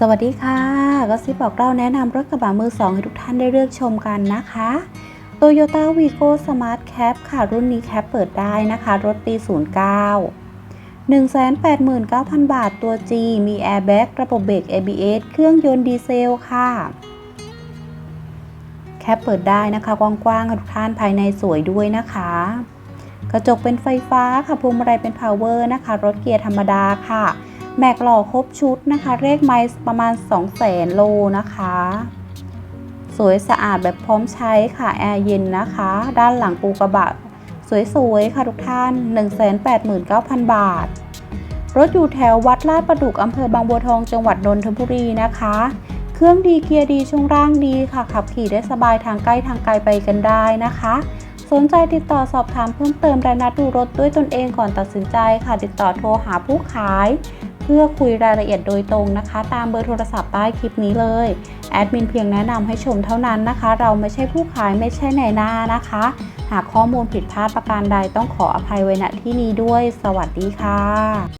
สวัสดีค่ะก็ซิบบอกเราแนะนำรถกระบะมือสองให้ทุกท่านได้เลือกชมกันนะคะ Toyota Vigo Smart Cap ค่ะ รุ่นนี้แคปเปิดได้นะคะ รถปี 09 189,000 บาทตัว G มี Airbag ระบบเบรก ABS เครื่องยนต์ดีเซลค่ะ แคปเปิดได้นะคะ กว้างๆทุกท่านภายในสวยด้วยนะคะ กระจกเป็นไฟฟ้าค่ะพวงมาลัยเป็น power นะคะ รถเกียร์ธรรมดาค่ะ แมกหล่อครบชุดนะคะเลขไมล์ประมาณ 2 0 0 0 0 0โลนะคะ สวยสะอาดแบบพร้อมใช้ค่ะแอร์เย็นนะคะ ด้านหลังปูกระบะ สวยๆ ค่ะทุกท่าน 189,000 บาท รถอยู่แถววัดลาดประดุกอำเภอบางบัวทองจังหวัดนนทบุรีนะคะ เครื่องดีเกียร์ดีช่วงร่างดีค่ะ ขับขี่ได้สบายทางใกล้ทางไกลไปกันได้นะคะสนใจติดต่อสอบถามเพิ่มเติมและนัดดูรถด้วยตนเองก่อนตัดสินใจค่ะ ติดต่อโทรหาผู้ขาย พื่อคุยรายละเอียดโดยตรงนะคะ ตามเบอร์โทรศัพท์ใต้คลิปนี้เลยแอดมินเพียงแนะนำให้ชมเท่านั้นนะคะ เราไม่ใช่ผู้ขายไม่ใช่ในหน้านะคะ หากข้อมูลผิดพลาดประการใดต้องขออภัยไว้ณที่นี้ด้วย สวัสดีค่ะ